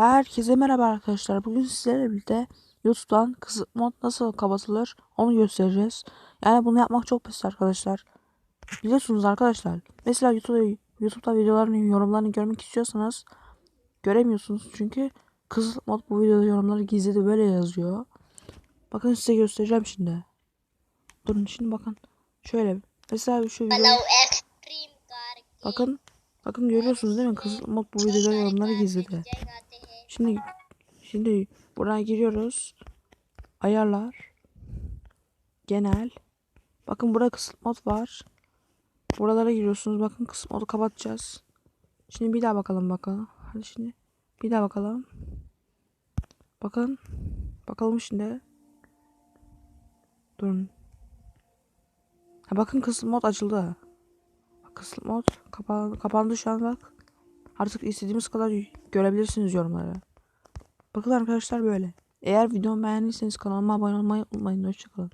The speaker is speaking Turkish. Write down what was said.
Herkese merhaba arkadaşlar. Bugün sizlerle birlikte YouTube'dan kısıt mod nasıl kapatılır onu göstereceğiz. Yani bunu yapmak çok basit arkadaşlar. Biliyorsunuz arkadaşlar. Mesela YouTube'da, YouTube'da videoların yorumlarını görmek istiyorsanız göremiyorsunuz. Çünkü kısıt mod bu videoda yorumları gizledi böyle yazıyor. Bakın size göstereceğim şimdi. Durun şimdi bakın. Şöyle. Mesela şu video. Bakın. Bakın görüyorsunuz değil mi? Kısıt mod bu videoda yorumları gizledi. Şimdi şimdi buraya giriyoruz. Ayarlar. Genel. Bakın burada kısıt mod var. Buralara giriyorsunuz. Bakın kısıt modu kapatacağız. Şimdi bir daha bakalım bakalım. Hadi şimdi bir daha bakalım. Bakın. Bakalım şimdi. Durun. Ha bakın kısıt mod açıldı. Kısıt mod kapandı, kapandı şu an bak. Artık istediğimiz kadar görebilirsiniz yorumları. Bakın arkadaşlar böyle. Eğer videomu beğendiyseniz kanalıma abone olmayı unutmayın. Hoşçakalın.